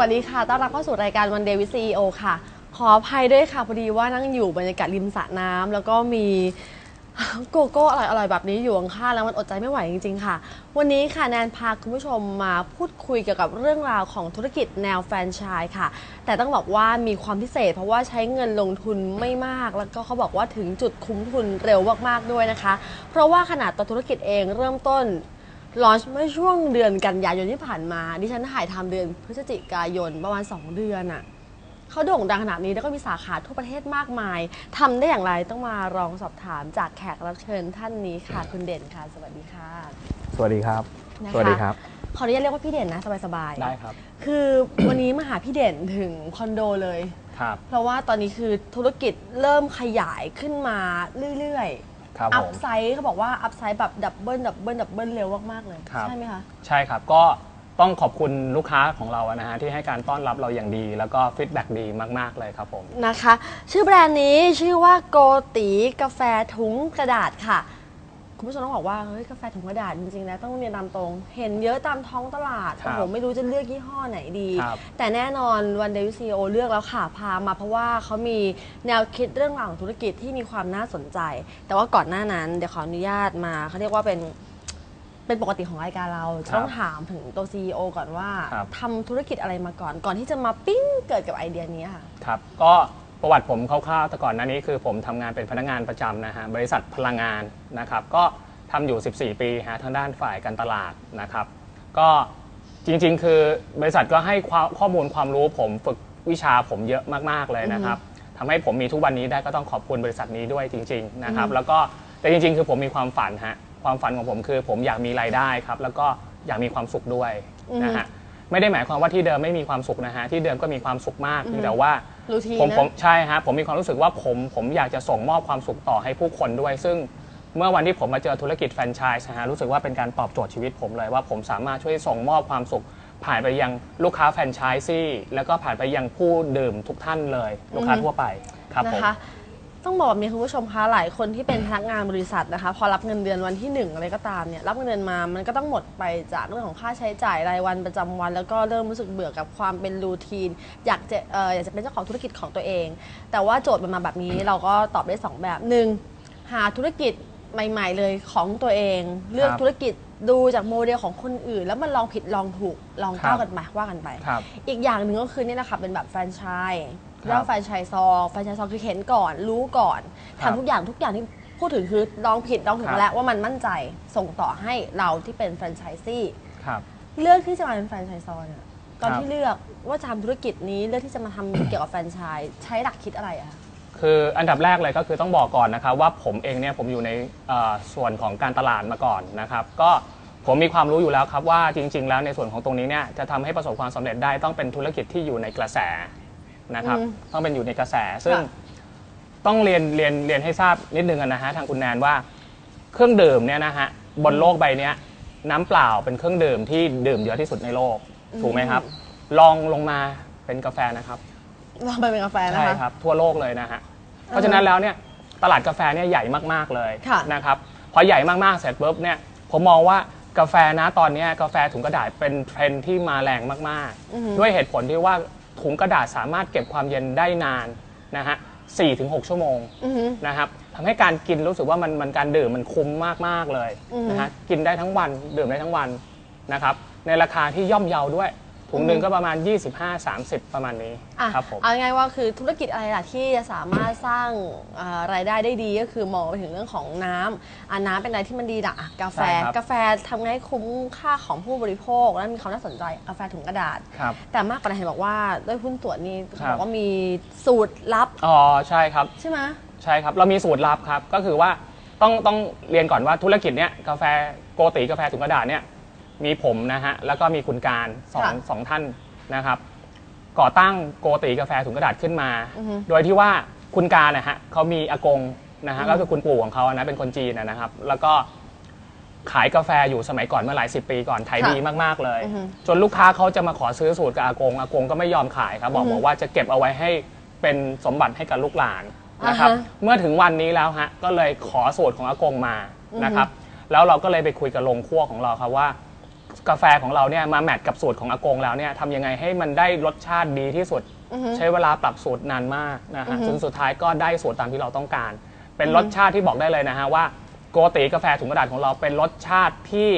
สวัสดีค่ะ ต้อนรับเข้าสู่รายการวันเดวิซีโอค่ะ ขออภัยด้วยค่ะ พอดีว่านั่งอยู่บรรยากาศริมสระน้ำแล้วก็มีโกโก้อร่อยๆแบบนี้อยู่ข้างๆแล้วมันอดใจไม่ไหวจริง ๆ ค่ะ วันนี้ค่ะแนนพาคุณผู้ชมมาพูดคุยเกี่ยวกับเรื่องราวของธุรกิจแนวแฟรนไชส์ค่ะ แต่ต้องบอกว่ามีความพิเศษ เพราะว่าใช้เงินลงทุนไม่มาก แล้วก็เขาบอกว่าถึงจุดคุ้มทุนเร็วมากๆด้วยนะคะ เพราะว่าขนาดตัวธุรกิจเองเริ่มต้น ลอนช์เมื่อช่วงเดือนกันยายนที่ผ่านมา ดิฉันถ่ายทำเดือนพฤศจิกายนประมาณ 2 เดือนอะเขาโด่งดังขนาดนี้แล้วก็มีสาขาทั่วประเทศมากมาย ทำได้อย่างไรต้องมาลองสอบถามจากแขกรับเชิญท่านนี้ค่ะ คุณเด่นค่ะ สวัสดีค่ะสวัสดีครับ นะคะสวัสดีครับ ขออนุญาตเรียกว่าพี่เด่นนะสบายๆได้ครับ คือ วันนี้มาหาพี่เด่นถึงคอนโดเลย ครับ เพราะว่าตอนนี้คือธุรกิจเริ่มขยายขึ้นมาเรื่อย ครับๆอัผพม ไซด์เขาบอกว่าอัพไซด์แบบดับเบิลดับเบิลดับเบิลเร็วมากๆเลยครับ ใช่ไหมคะ ใช่ครับ ก็ต้องขอบคุณลูกค้าของเรานะฮะที่ให้การต้อนรับเราอย่างดี แล้วก็ฟีดแบ็กดีมากๆเลยครับผม นะคะ ชื่อแบรนด์นี้ชื่อว่าโกตีกาแฟถุงกระดาษค่ะ คุณผู้ชมต้องบอกว่าเฮ้ยกาแฟถุงกระดาษจริงๆแล้วต้องเรียนตามตรง เห็นเยอะตามท้องตลาดครัโอ้บโหไม่รู้จะเลือกยี่ห้อไหนดี ครับแต่แน่นอนวันเดวิซีโอเลือกแล้วค่ะพามาเพราะว่าเขามีแนวคิดเรื่องราวของธุรกิจที่มีความน่าสนใจ แต่ว่าก่อนหน้านั้นเดี๋ยวขออนุญาตมาเขาเรียกว่าเป็นเป็นปกติของรายการเราจะต้องถามถึงตัว CEO ก่อนว่าครับ ทำธุรกิจอะไรมาก่อนก่อนที่จะมาปิ้งเกิดกับไอเดียนี้ค่ะ ครับ ก็ ประวัติผมคร่าวๆแต่ก่อนหน้านี้คือผมทำงานเป็นพนักงานประจำนะฮะบริษัทพลังงานนะครับ ก็ทำอยู่ 14 ปีฮะทางด้านฝ่ายการตลาดนะครับ ก็จริงๆ คือบริษัทก็ให้ข้อมูลความรู้ผมฝึกวิชาผมเยอะมากๆเลยนะครับทำให้ผมมีทุกวันนี้ได้ก็ต้องขอบคุณบริษัทนี้ด้วยจริง ๆนะครับ แล้วก็แต่จริง ๆ คือผมมีความฝันฮะความฝันของผมคือ ผมอยากมีรายได้ครับ แล้วก็อยากมีความสุขด้วยนะฮะ ไม่ได้หมายความว่าที่เดิมไม่มีความสุขนะฮะที่เดิมก็มีความสุขมากเพียงแต่ว่ารูทีนผมนะ ผมใช่ฮะผมมีความรู้สึกว่าผมผมอยากจะส่งมอบความสุขต่อให้ผู้คนด้วย ซึ่งเมื่อวันที่ผมมาเจอธุรกิจแฟรนไชส์นะฮะรู้สึกว่าเป็นการตอบโจทย์ชีวิตผมเลยว่าผมสามารถช่วยส่งมอบความสุข ผ่านไปยังลูกค้าแฟรนไชส์ซี่แล้วก็ผ่านไปยังผู้ดื่มทุกท่านเลย ลูกค้าทั่วไปครับผมนะคะ ต้องบอกแบบนี้คุณผู้ชมคะหลายคนที่เป็นพนักงานบริษัทนะคะ พอรับเงินเดือนวันที่หนึ่งอะไรก็ตามเนี่ยรับเงินเดือนมามันก็ต้องหมดไปจากเรื่องของค่าใช้จ่ายรายวันประจำวัน แล้วก็เริ่มรู้สึกเบื่อกับความเป็นรูทีน อยากจะเอ่ออยากจะเป็นเจ้าของธุรกิจของตัวเอง แต่ว่าโจทย์มันมาแบบนี้เราก็ตอบได้สองแบบหนึ่งหาธุรกิจใหม่ ๆ เลยของตัวเอง เลือกครับธุรกิจดูจากโมเดลของคนอื่น แล้วมันลองผิดลองถูกลองก้าวกันไปว่ากันไป ครับ อีกอย่างหนึ่งก็คือนี่แหละค่ะเป็นแบบแฟรนไชส์ครับ เรียกว่าแฟรนไชส์ซองแฟรนไชส์ซองคือเห็นก่อนรู้ก่อนครับทำทุกอย่างทุกอย่างที่พูดถึงคือลองผิดลองถูกครับมาแล้วว่ามันมั่นใจส่งต่อให้เราที่เป็นแฟรนไชส์ซี่ครับเลือกที่จะมาเป็นแฟรนไชส์ซองเนี่ยตอนครับที่เลือกว่าจะทำธุรกิจนี้เลือกที่จะมาทำเกี่ยวกับแฟรนไชส์ใช้หลักคิดอะไรอะคะคืออันดับแรกเลยก็คือต้องบอกก่อนนะครับว่าผมเองเนี่ยผมอยู่ในเอ่อส่วนของการตลาดมาก่อนนะครับ ก็ผมมีความรู้อยู่แล้วครับว่าจริง ๆ แล้วในส่วนของตรงนี้เนี่ยจะทำให้ประสบความสำเร็จได้ต้องเป็นธุรกิจที่อยู่ในกระแส นะครับอืมต้องเป็นอยู่ในกระแส ซึ่งค่ะ ต้องเรียนเรียนเรียนให้ทราบนิดนึงอะนะฮะทางคุณแนนว่าเครื่องดื่มเนี่ยนะฮะบนโลกใบเนี้ยน้ำเปล่าเป็นเครื่องดื่มที่ดื่มเยอะที่สุดในโลกถูกไหมครับลองลงมาเป็นกาแฟนะครับ ลองไปเป็นกาแฟนะใช่คะ ครับ ทั่วโลกเลยนะฮะ เพราะฉะนั้นแล้วเนี่ยตลาดกาแฟเนี่ยใหญ่มาก ๆ เลยค่ะนะครับพอใหญ่มาก ๆ เสร็จปุ๊บเนี่ยผมมองว่ากาแฟนะตอนเนี้ยกาแฟถุงกระดาษเป็นเทรนด์ที่มาแรงมาก อือฮึๆด้วยเหตุผลที่ว่า ถุงกระดาษสามารถเก็บความเย็นได้นานนะฮะสี่ถึงหกชั่วโมงอือหือนะครับทำให้การกินรู้สึกว่ามันมันการดื่มมันคุ้มมาก ๆ เลยอือฮึนะฮะกินได้ทั้งวันดื่มได้ทั้งวันนะครับในราคาที่ย่อมเยาด้วย ถุงหนึ่งก็ประมาณ 25-30 ประมาณนี้อะครับผม เอาง่ายๆว่าคือธุรกิจอะไรล่ะที่จะสามารถสร้างเอ่อรายได้ได้ดีก็คือมองไปถึงเรื่องของน้ำอะน้ำเป็นอะไรที่มันดีนะอะกาแฟ ใช่ครับ กาแฟทำไงให้คุ้มค่าของผู้บริโภคและมีความน่าสนใจกาแฟถุงกระดาษ ครับ แต่มากกว่านั้นเห็นบอกว่าด้วยหุ้นส่วนนี้ครับ บอกว่ามีสูตรลับอ๋อใช่ครับ ใช่ไหม ใช่ครับ เรามีสูตรลับครับ ก็คือว่าต้องต้องเรียนก่อนว่าธุรกิจเนี้ยกาแฟโกติกาแฟถุงกระดาษเนี่ย มีผมนะฮะแล้วก็มีคุณการสองสองท่านนะครับ ก่อตั้งโกติกาแฟถุงกระดาษขึ้นมา อือฮึโดยที่ว่าคุณการนะฮะเขามีอากงนะฮะก็คือคุณปู่ของเขานะเป็นคนจีนนะนะครับ แล้วก็ขายกาแฟอยู่สมัยก่อนเมื่อหลายสิบปีก่อนขายดีมากๆเลย อือฮึ จนลูกค้าเขาจะมาขอซื้อสูตรกับอากงอากงก็ไม่ยอมขายครับ บอกอือฮึบอกว่าจะเก็บเอาไว้ให้เป็นสมบัติให้กับลูกหลานนะครับ อ่าฮะเมื่อถึงวันนี้แล้วฮะก็เลยขอสูตรของอากงมาอือฮึนะครับ แล้วเราก็เลยไปคุยกับโรงคั่วของเราครับว่า กาแฟของเราเนี่ยมาแมทกับสูตรของอากงแล้วเนี่ยทำยังไงให้มันได้รสชาติดีที่สุด อือฮึ ใช้เวลาปรับสูตรนานมากนะอืฮะอฮึ จนสุดท้ายก็ได้สูตรตามที่เราต้องการ เป็นรสชาติที่บอกได้เลยนะฮะว่าโกติกาแฟถุงกระดาษของเราเป็นรสชาติที่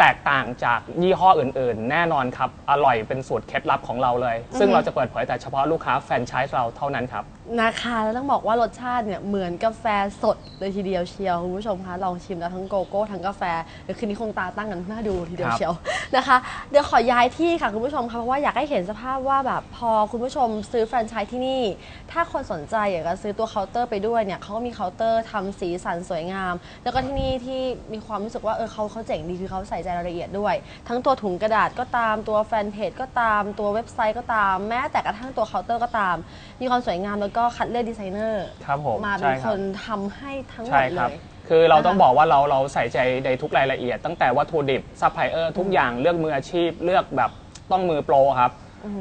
แตกต่างจากยี่ห้ออื่น ๆ แน่นอนครับ อร่อยเป็นสูตรเคล็ดลับของเราเลย ซึ่งเราจะเปิดเผยแต่เฉพาะลูกค้าแฟรนไชส์เราเท่านั้นครับนะคะแล้วต้องบอกว่ารสชาติเนี่ยเหมือนกาแฟสดเลยทีเดียวเชียวคุณผู้ชมคะลองชิมแล้วทั้งโกโก้ทั้งกาแฟเดี๋ยวคืนนี้คงตาตั้งกันน่าดูทีเดียวเชียวนะคะ เดี๋ยวขอย้ายที่ค่ะคุณผู้ชมคะเพราะว่าอยากให้เห็นสภาพว่าแบบพอคุณผู้ชมซื้อแฟรนไชส์ที่นี่ ถ้าคนสนใจอยากจะซื้อตัวเคาน์เตอร์ไปด้วยเนี่ยเขาก็มีเคาน์เตอร์ทำสีสันสวยงาม แล้วก็ที่นี่ที่มีความรู้สึกว่าเออเขาเขาเจ๋งดีคือเขาใส่ใจรายละเอียดด้วย ทั้งตัวถุงกระดาษก็ตามตัวแฟนเพจก็ตามตัวเว็บไซต์ก็ตาม แม้แต่กระทั่งตัวเคาน์เตอร์ก็ตาม มีความสวยงามแล้วก็คัดเลือกดีไซเนอร์ครับผมมาเป็ใช่นคครับ นทำให้ทั้งหมใช่ดคเลรับ ย คือเราต้องนะคะบอกว่าเราเราใส่ใจในทุกรายละเอียด ตั้งแต่วัตถุดิบซัพพลายเออร์ทุกอย่างเลือกมืออาชีพ เลือกแบบต้องมือโปรครับ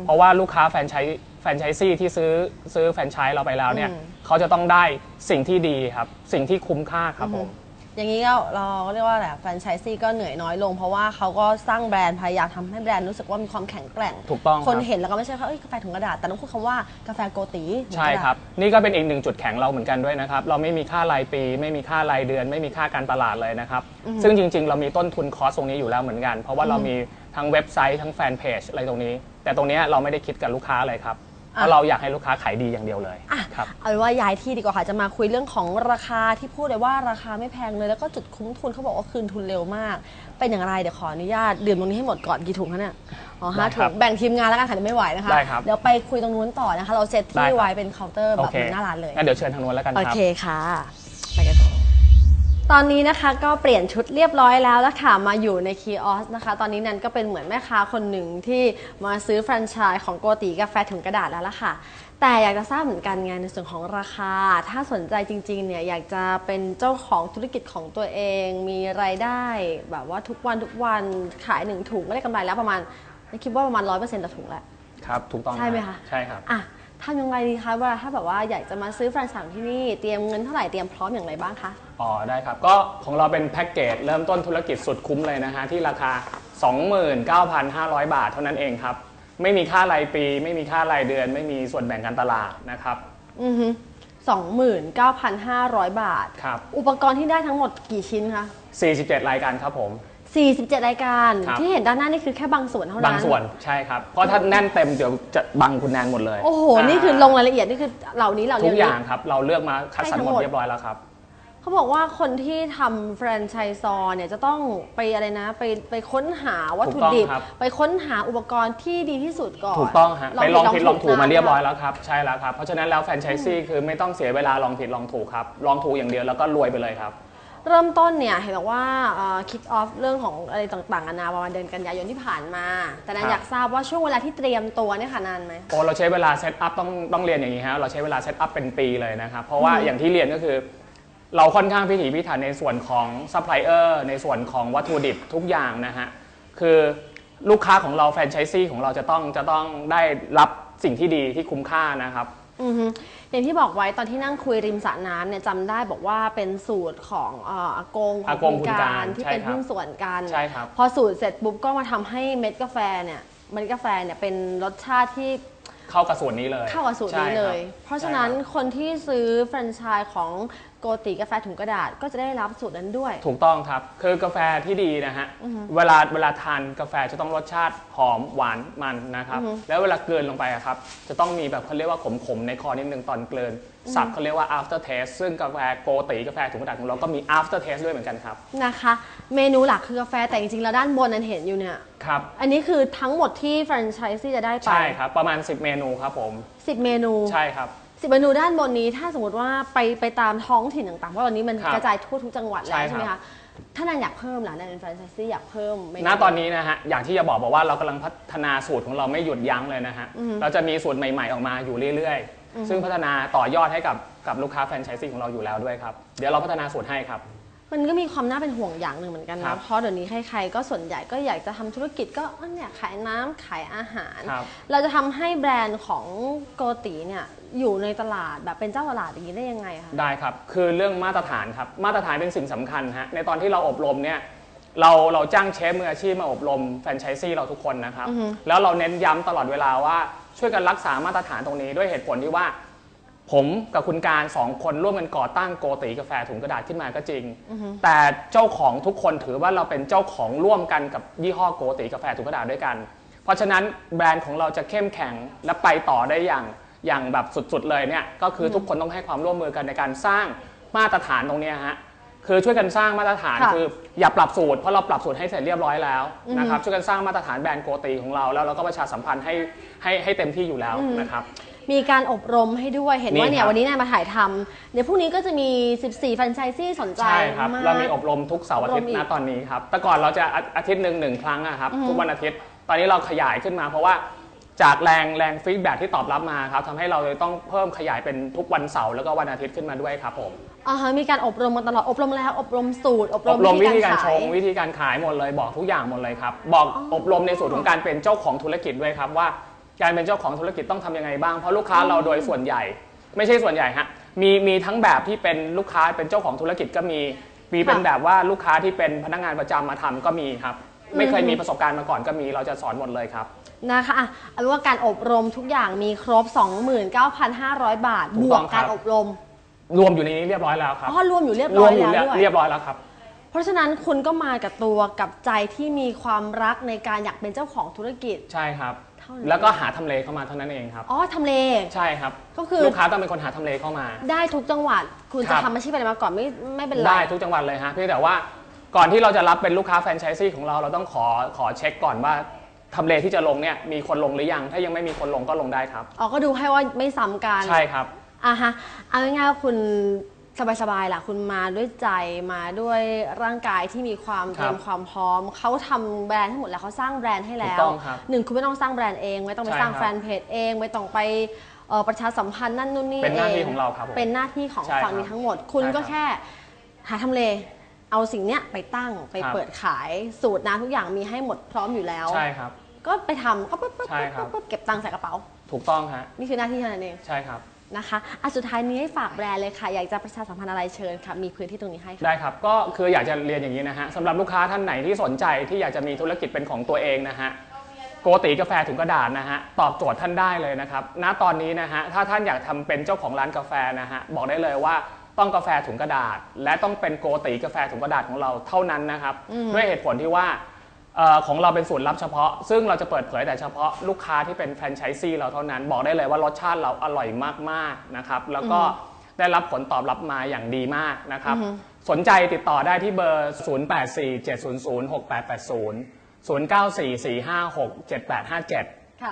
เพราะว่าลูกค้าแฟรนไชส์แฟรนไชส์ซี่ที่ซื้อซื้อแฟรนไชส์เราไปแล้วเนี่ยอืม เขาจะต้องได้สิ่งที่ดีครับ สิ่งที่คุ้มค่าครับผม อย่างนี้ก็เราก็เรียกว่าแหละแฟรนไชส์ซี่ก็เหนื่อยน้อยลง เพราะว่าเขาก็สร้างแบรนด์พยายามทำให้แบรนด์รู้สึกว่ามีความแข็งแกร่ง ถูกต้องคนครับ เห็นแล้วก็ไม่ใช่ว่าเอ้ยกาแฟถุงกระดาษแต่ต้องพูดคำว่ากาแฟโกตีถุงกะดาษ ใช่ครับ นี่ก็เป็นอีกหนึ่งจุดแข็งเราเหมือนกันด้วยนะครับ เราไม่มีค่ารายปี ไม่มีค่ารายเดือน ไม่มีค่าการตลาดเลยนะครับ ซึ่งจริง ๆ เรามีต้นทุนคอสตรงนี้อยู่แล้วเหมือนกัน เพราะว่าเรามีทั้งเว็บไซต์ทั้งแฟนเพจอะไรตรงนี้ แต่ตรงเนี้ยเราไม่ได้คิดกับลูกค้าเลยครับ เพราะเราอยากให้ลูกค้าขายดีอย่างเดียวเลยอะครับ เอาเป็นว่าย้ายที่ดีกว่าค่ะ จะมาคุยเรื่องของราคาที่พูดเลยว่าราคาไม่แพงเลย แล้วก็จุดคุ้มทุนเขาบอกว่าคืนทุนเร็วมาก เป็นอย่างไรเดี๋ยวขออนุญาตดื่มตรงนี้ให้หมดก่อนกี่ถุงคะเนี่ยอ๋อห้าได้ถุครังบแบ่งทีมงานแล้วกันค่ะเดี๋ยวไม่ไหวนะคะ ได้ครับเดี๋ยวไปคุยตรงนู้นต่อนะคะ เราเซตได้ที่ครับ ไว้เป็นเคาน์เตอร์โอแบบเคเหมือนหน้าร้านเลยงั้นเดี๋ยวเชิญทางนู้นแล้วกันคโอรับ เคค่ะไปกัน ตอนนี้นะคะก็เปลี่ยนชุดเรียบร้อยแล้วแล้วค่ะมาอยู่ในคีออสนะคะ ตอนนี้นันก็เป็นเหมือนแม่ค้าคนหนึ่งที่มาซื้อแฟรนไชส์ของโกติกาแฟถุงกระดาษแล้วล่ะค่ะ แต่อยากจะทราบเหมือนกันไงในส่วนของราคา ถ้าสนใจจริงๆเนี่ยอยากจะเป็นเจ้าของธุรกิจของตัวเอง มีรายได้ แบบว่าทุกวันทุกวันขายหนึ่งถุงก็ได้กำไรแล้วประมาณคิดว่าประมาณร้อยเปอร์เซ็นต์ต่อถุงแหละ ครับ ถูกต้องใช่ไหมรับคะใช่ครับอะทำยังไงดีคะเวลาถ้าแบบว่าอยากจะมาซื้อแฟรนไชส์ที่นี่เตรียมเงินเท่าไหร่เตรียมพร้อมอย่างไรบ้างคะ อ๋อได้ครับ ก็ของเราเป็นแพ็กเกจเริ่มต้นธุรกิจสุดคุ้มเลยนะฮะที่ราคา 29,500 บาทเท่านั้นเองครับ ไม่มีค่ารายปี ไม่มีค่ารายเดือน ไม่มีส่วนแบ่งการตลาดนะครับ อือฮึสองหมื่นเก้าพันห้าร้อยบาท ครับ อุปกรณ์ที่ได้ทั้งหมดกี่ชิ้นคะ 47 รายการครับผม 47 รายการ ครับ ที่เห็นด้านหน้านี่คือแค่บางส่วนเท่านั้นบางส่วนใช่ครับ เพราะถ้าแน่นเต็มเดี๋ยวจะบังคุณแนนหมดเลยโอ้โห นี่คือลงรายละเอียดนี่คือเหล่านี้เหล่าทุนี้กอย่างครับ เราเลือกมาคัดสรรให้ทั้หงมหมดดเรียบร้อยแล้วครับ เขาบอกว่าคนที่ทำแฟรนไชส์ซอร์เนี่ยจะต้องไปอะไรนะ ไปไปค้นหาวัตถุดิบ ถูกต้องครับ ไปค้นหาอุปกรณ์ที่ดีที่สุดก่อนถูกต้องฮะไปลองผิดลองถูกมาเรียบร้อยแล้วแล้วครับใช่แล้วครับเพราะฉะนั้นแล้วแฟรนไชส์ซี่คือไม่ต้องเสียเวลาลองผิดลองถูกครับลองถูกอย่างเดียวแล้วก็รวยไปเลยครับ เริ่มต้นเนี่ยเห็นบอกว่าคิกออฟเรื่องของอะไรต่างๆนานาประมาณเดือนกันยายนที่ผ่านมา แต่นันครับ อยากทราบว่าช่วงเวลาที่เตรียมตัวเนี่ยค่ะนานไหม โอ้เราใช้เวลาเซตอัพต้องต้องเรียนอย่างนี้ฮะเราใช้เวลาเซตอัพเป็นปีเลยนะครับ เพราะว่าอืมอย่างที่เรียนก็คือ เราค่อนข้างพิถีพิถันในส่วนของซัพพลายเออร์ในส่วนของวัตถุดิบทุกอย่างนะฮะ คือลูกค้าของเราแฟรนไชส์ซี่ของเราจะต้องจะต้องได้รับสิ่งที่ดีที่คุ้มค่านะครับ อือฮึอย่างที่บอกไว้ตอนที่นั่งคุยริมสระน้ำเนี่ยจำได้บอกว่าเป็นสูตรของเอ่ออากงของอากงคุณคุณกาการรที่ใช่เป็นครับหุ้นส่วนกันใช่ครับ พอสูตรเสร็จปุ๊บก็มาทำให้เม็ดกาแฟเนี่ยเม็ดกาแฟเนี่ยเป็นรสชาติที่เข้ากับส่วนนี้เลยเข้ากับสูตรนี้ใช่คบเลยเพราะฉะนั้นใช่คบ คนที่ซื้อแฟรนไชส์ของ โกติกาแฟถุงกระดาษก็จะได้รับสูตรนั้นด้วย ถูกต้องครับ คือกาแฟที่ดีนะฮะ เวลาเวลาทานกาแฟจะต้องรสชาติหอมหวานมันนะครับ แล้วเวลาเกลืนลงไปอะครับ จะต้องมีแบบเขาเรียกว่าขมๆในคอนิดนึงตอนเกลืนสับเขาเรียกว่า after taste ซึ่งกาแฟโกติกาแฟถุงกระดาษของเราก็มี after taste ด้วยเหมือนกันครับ นะคะ เมนูหลักคือกาแฟแต่จริงๆแล้วด้านบนนั้นเห็นอยู่เนี่ย ครับ อันนี้คือทั้งหมดที่แฟรนไชส์ที่จะได้ไป ใช่ครับ ประมาณ 10 เมนูครับผม 10 เมนู ใช่ครับ สิบเมนูด้านบนนี้ถ้าสมมติว่าไปไปตามท้องถิ่นต่างๆ เพราะตอนนี้มันครับกระจายทั่วทุกจังหวัดแล้วใช่ใช่ไหมครัคะบถ้านันอยากเพิ่มล่ะนันเป็นแฟรนไชส์ซี่อยากเพิ่มเม ณตอนนี้นะฮะอย่างที่จะบอกบอกว่าเรากำลังพัฒนาสูตรของเราไม่หยุดยั้งเลยนะฮะเราจะมีสูตรใหม่ๆออกมาอยู่เรื่อยๆซึ่งพัฒนาต่อยอดให้กับกับลูกค้าแฟรนไชส์ซีของเราอยู่แล้วด้วยครับเดี๋ยวเราพัฒนาสูตรให้ครับ มันก็มีความน่าเป็นห่วงอย่างหนึ่งเหมือนกันครันะ บเพราะเดี๋ยวนี้ใครๆก็ส่วนใหญ่ก็อยากจะทำธุรกิจก็อันเนี่ยขายน้ำขายอาหาร ครับ เราจะทำให้แบรนด์ของโกติเนี่ยอยู่ในตลาดแบบเป็นเจ้าตลาดอย่างนี้ได้ยังไงคะ ได้ครับ คือเรื่องมาตรฐานครับ มาตรฐานเป็นสิ่งสำคัญฮะ ในตอนที่เราอบรมเนี่ย เราเราจ้างเชฟมืออาชีพมาอบรมแฟรนไชส์ซี่เราทุกคนนะครับอือฮึแล้วเราเน้นย้ำตลอดเวลาว่าช่วยกันรักษามาตรฐานตรงนี้ด้วยเหตุผลที่ว่า ผมกับคุณการสองคนร่วมกันก่อตั้งโกติกาแฟถุงกระดาษขึ้นมาก็จริง แต่เจ้าของทุกคนถือว่าเราเป็นเจ้าของร่วมกันกับยี่ห้อโกติกาแฟถุงกระดาษด้วยกัน เพราะฉะนั้นแบรนด์ของเราจะเข้มแข็งและไปต่อได้อย่างอย่างแบบสุดๆเลยเนี่ยก็คือทุกคนต้องให้ความร่วมมือกันในการสร้างมาตรฐานตรงเนี้ยฮะคือช่วยกันสร้างมาตรฐานค่ะคืออย่าปรับสูตรเพราะเราปรับสูตรให้เสร็จเรียบร้อยแล้วนะครับช่วยกันสร้างมาตรฐานแบรนด์โกติของเราแล้วเราก็ประชาสัมพันธ์ให้ให้ให้เต็มที่อยู่แล้วนะครับ มีการอบรมให้ด้วยเห็นว่ามีเนี่ยครับ วันนี้นายมาถ่ายทำเดี๋ยวพรุ่งนี้ก็จะมี 14แฟรนไชส์ที่สนใจใช่ครับ มาก เรามีอบรมทุกเสาร์อาทิตย์อบรมอีกนะตอนนี้ครับ แต่ก่อนเราจะอาอาทิตย์หนึ่งหนึ่งครั้งอะครับ ทุกวันอาทิตย์ ตอนนี้เราขยายขึ้นมา เพราะว่าจากแรงแรงฟีดแบ็ที่ตอบรับมาครับทำให้เราเลยต้องเพิ่มขยายเป็นทุกวันเสาร์แล้วก็วันอาทิตย์ขึ้นมาด้วยครับผม อ่าฮะมีการอบรมมาตลอดอบรมแล้วอบรมสูตร อบรอมบรมวิธีการชขยงวิธีการขายหมดเลยบอกทุกอย่างหมดเลยครับ บอกอ๋ออบรมในส่วนของการเป็นเจ้าของธุรกิจด้วยครับว่า การเป็นเจ้าของธุรกิจต้องทำยังไงบ้างเพราะลูกค้าเราโดยส่วนใหญ่ ไม่ใช่ส่วนใหญ่ฮะมีมีทั้งแบบที่เป็นลูกค้าเป็นเจ้าของธุรกิจก็มีมีเป็นแบบว่าลูกค้าที่เป็นพนักงานประจำมาทำก็มีครับ ไม่เคยมีประสบการณ์มาก่อนก็มีเราจะสอนหมดเลยครับ นะคะอะเอาเป็นว่าการอบรมทุกอย่างมีครบ 29,500 บาท ถูบกวต้กองครับ การอบรมรวมอยู่ในนี้เรียบร้อยแล้วครับอ๋อรวมอยู่เรียบรร้วอมยอยู่แล้วด้วย เรียบร้อยแล้วครับ เพราะฉะนั้นคุณก็มากับตัวกับใจที่มีความรักในการอยากเป็นเจ้าของธุรกิจ ใช่ครับ เท่านั้นแล้วก็หาทำเลเข้ามาเท่านั้นเองครับ อ๋อทำเล ใช่ครับก็คือ ลูกค้าต้องเป็นคนหาทำเลเข้ามา ได้ทุกจังหวัด คุณครัจะบ ทำอาชีพอะไรมาก่อนไม่ไม่เป็นไร ได้ทุกจังหวัดเลยฮะเพียงแต่ว่าก่อนที่เราจะรับเป็นลูกค้าแฟรนไชส์ซี่ของเราเราต้องขอขอเช็คก่อนว่าทำเลที่จะลงเนี่ยมีคนลงหรือยัง ถ้ายังไม่มีคนลงก็ลงได้ครับ อ๋อก็ดูให้ว่าไม่ซ้ำกัน ใช่ครับ อะฮะ เอาง่ายๆว่าคุณ สบายๆล่ะคุณมาด้วยใจมาด้วยร่างกายที่มีความครับเตรียมความพร้อม เขาทำแบรนด์ให้หมดแล้วเขาสร้างแบรนด์ให้แล้วถูกต้องครับหนึ่งคุณไม่ต้องสร้างแบรนด์เอง ไม่ต้องไปใช่สร้างครับแฟนเพจเอง ไม่ต้องไปเอ่อประชาสัมพันธ์นั่นนู่นนี่เป็นหน้าที่เของเราครับผมเป็นหน้าที่ของใช่ฝั่งนี้ครับทั้งหมด คุณใช่ก็ครับแค่หาทำเล เอาสิ่งเนี้ยไปตั้งไปครับ เปิดขายสูตรน้ำทุกอย่างมีให้หมดพร้อมอยู่แล้ว ใช่ครับ ก็ไปทำก็ปุ๊บปุ๊บใช่ปุ๊บครับปุ๊บเก็บตังค์ใส่กระเป๋า ถูกต้องฮะ นี่คือหน้าที่เท่านั้นเอง ใช่ครับ นะคะอะสุดท้ายนี้ให้ฝากแบรนด์เลยค่ะ อยากจะประชาสัมพันธ์อะไรเชิญค่ะ มีพื้นที่ตรงนี้ให้ค่ะ ได้ครับก็คืออยากจะเรียนอย่างนี้นะฮะสำหรับลูกค้าท่านไหนที่สนใจที่อยากจะมีธุรกิจเป็นของตัวเองนะฮะโกติกาแฟถุงกระดาษนะฮะตอบโจทย์ท่านได้เลยนะครับณตอนนี้นะฮะถ้าท่านอยากทำเป็นเจ้าของร้านกาแฟนะฮะบอกได้เลยว่าต้องกาแฟถุงกระดาษ และต้องเป็นโกติกาแฟถุงกระดาษของเราเท่านั้นนะครับด้วยเหตุผลที่ว่าเอ่อ ของเราเป็นสูตรลับเฉพาะ ซึ่งเราจะเปิดเผยแต่เฉพาะลูกค้าที่เป็นแฟรนไชส์ซี่เราเท่านั้น บอกได้เลยว่ารสชาติเราอร่อยมากๆนะครับ แล้วก็ได้รับผลตอบรับมาอย่างดีมากนะครับ สนใจติดต่อได้ที่เบอร์ 0847006880 0944567857ค่ะ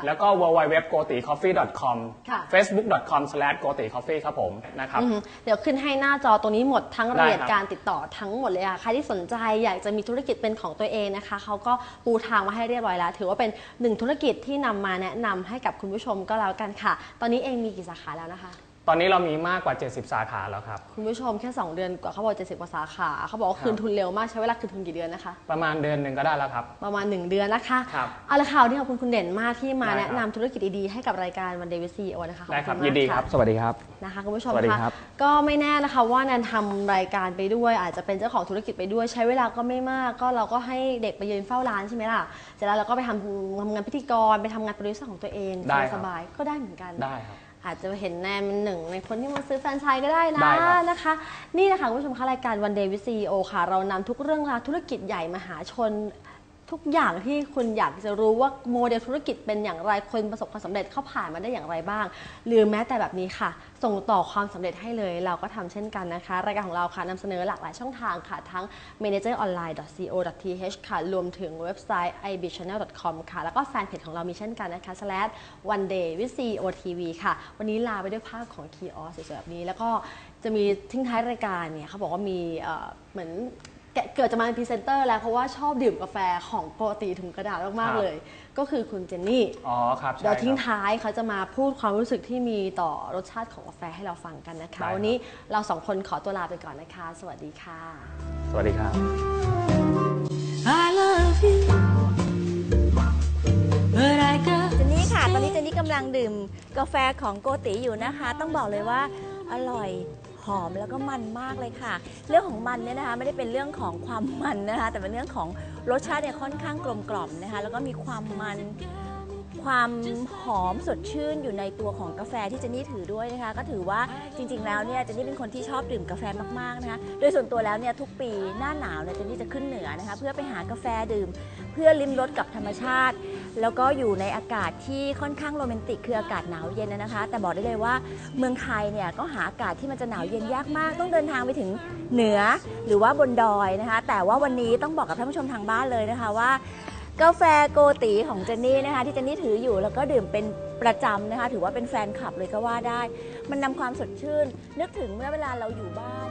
แล้วก็ www.goticoffee.com ค่ะ facebook.com/goticoffee ครับผมนะครับอือหือเดี๋ยวขึ้นให้หน้าจอตรงนี้หมดทั้งรายละเอียดได้ครับการติดต่อทั้งหมดเลยค่ะ ใครที่สนใจอยากจะมีธุรกิจเป็นของตัวเองนะคะ เขาก็ปูทางมาให้เรียบร้อยแล้ว ถือว่าเป็นหนึ่งธุรกิจที่นำมาแนะนำให้กับคุณผู้ชมก็แล้วกันค่ะ ตอนนี้เองมีกี่สาขาแล้วนะคะ ตอนนี้เรามีมากกว่า 70 สาขาแล้วครับ คุณผู้ชมแค่ 2 เดือนกว่าเขาบอก70กว่าสาขา เขาบอกว่าคืนทุนเร็วมากใช้เวลาคืนทุนกี่เดือนนะคะ ประมาณเดือนหนึ่งก็ได้แล้วครับ ประมาณ 1 เดือนนะคะ ครับเอาละค่ะวันนี้ขอบคุณคุณเด่นมากที่มาได้ครับ แนะนำธุรกิจดีๆให้กับรายการวันเดวิซีโอนะคะขอได้ครับณมากยินดีครับะสวัสดีครับ นะคะคุณผู้ชมสวัสดีคะครับ ก็ไม่แน่นะคะว่าแนนทำรายการไปด้วย อาจจะเป็นเจ้าของธุรกิจไปด้วย ใช้เวลาก็ไม่มาก ก็เราก็ให้เด็กไปยืนเฝ้าร้านใช่ไหมล่ะเสร็จแล้วเราก็ไปทำทำงานพิธีกรไปทำงานโปรดิวเซอร์ของตัวเองได้ครับ สบายๆก็ได้เหมือนกัน ได้ครับ อาจจะเห็นแนนเป็นหนึ่งในคนที่มาซื้อแฟรนไชส์ก็ได้นะได้ครับ นะคะ นี่นะคะคุณผู้ชมคะรายการวันเดวิซีโอค่ะ เรานำทุกเรื่องราวธุรกิจใหญ่มหาชน ทุกอย่างที่คุณอยากจะรู้ว่าโมเดลธุรกิจเป็นอย่างไรคนประสบความสำเร็จเข้าผ่านมาได้อย่างไรบ้าง หรือแม้แต่แบบนี้ค่ะ ส่งต่อความสำเร็จให้เลยเราก็ทำเช่นกันนะคะ รายการของเราค่ะนำเสนอหลากหลายช่องทางค่ะ ทั้ง manageronline.co.th ค่ะ รวมถึงเว็บไซต์ ibchannel.com ค่ะ แล้วก็แฟนเพจของเรามีเช่นกันนะคะ slash one day with cotv ค่ะ วันนี้ลาไปด้วยภาพของคีออสสวยๆแบบนี้ แล้วก็จะมีทิ้งท้ายรายการเนี่ยเขาบอกว่ามีเหมือน เกิดจะมาเป็นพรีเซนเตอร์แล้วเพราะว่าชอบดื่มกาแฟของโกติถุงกระดาษมากครับๆเลย ก็คือคุณเจนนี่อ๋อครับใช่เดี๋ยวทิ้งครับท้ายเขาจะมาพูดความรู้สึกที่มีต่อรสชาติของกาแฟให้เราฟังกันนะคะได้ครับวันนี้เราสองคนขอตัวลาไปก่อนนะคะ สวัสดีค่ะ สวัสดีครับ I love you, but I got เจนนี่ค่ะ ตอนนี้เจนนี่กำลังดื่มกาแฟของโกติอยู่นะคะ ต้องบอกเลยว่าอร่อย หอมแล้วก็มันมากเลยค่ะ เรื่องของมันเนี่ยนะคะไม่ได้เป็นเรื่องของความมันนะคะ แต่เป็นเรื่องของรสชาติเนี่ยค่อนข้างกลมกล่อมนะคะ แล้วก็มีความมัน ความหอมสดชื่นอยู่ในตัวของกาแฟที่เจนนี่ถือด้วยนะคะ ก็ถือว่าจริง ๆ แล้วเนี่ยเจนนี่เป็นคนที่ชอบดื่มกาแฟมากๆนะคะโดยส่วนตัวแล้วเนี่ยทุกปีหน้าหนาวเนี่ยเจนนี่จะขึ้นเหนือนะคะเพื่อไปหากาแฟดื่ม เพื่อลิ้มรสกับธรรมชาติ แล้วก็อยู่ในอากาศที่ค่อนข้างโรแมนติกคืออากาศหนาวเย็นนะคะ แต่บอกได้เลยว่าเมืองไทยเนี่ยก็หาอากาศที่มันจะหนาวเย็นยากมาก ต้องเดินทางไปถึงเหนือหรือว่าบนดอยนะคะ แต่ว่าวันนี้ต้องบอกกับท่านผู้ชมทางบ้านเลยนะคะว่า กาแฟโกตีของเจนนี่นะคะที่เจนนี่ถืออยู่แล้วก็ดื่มเป็นประจำนะคะ ถือว่าเป็นแฟนคลับเลยก็ว่าได้ มันนำความสดชื่น นึกถึงเมื่อเวลาเราอยู่บ้าน